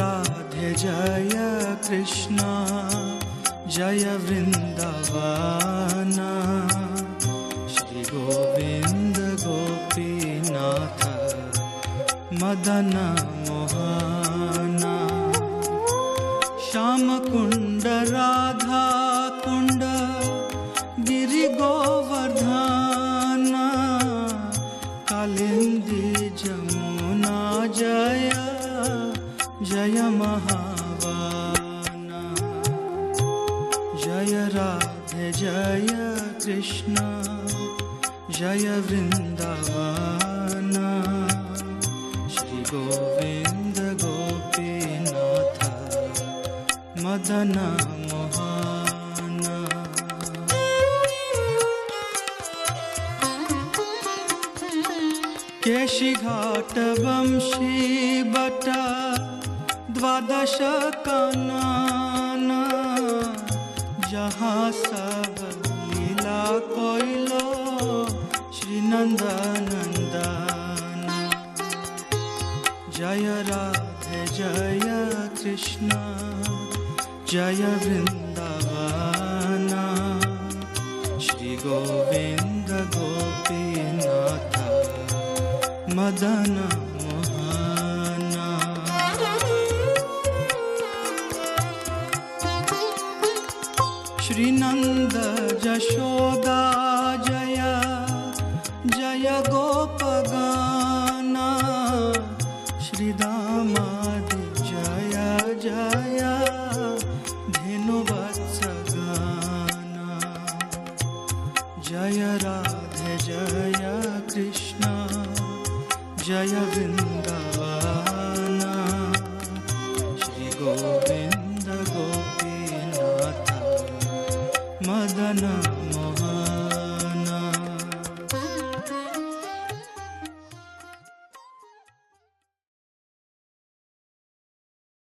राधे जय कृष्ण, जय वृन्दवाना श्री गोविंद गोपीनाथ, मदन मोहना। श्याम कुंड राधा गिरी गोवर्धन। कालिंदी जमुना जया। जय महावाना जय राधे, जय कृष्ण। जय वृन्दावन। श्री गोविन्द गोपीनाथ मदन मोहना। केशिघाट वंशी बट। द्वादश कानन जहाँ सब लीला कोइलो श्री नंदनंदन जय राधे, जय कृष्ण, जय वृंदावन। श्री गोविंद गोपीनाथ, मदन श्रीनन्द, जशोदा, जय जय गोपगाना। श्रीदामादि जय जय, धेनुवत्सगाना। जय राधे, जय कृष्ण, जय वृन्दावन। गोविन्द गोपीनाथ मदन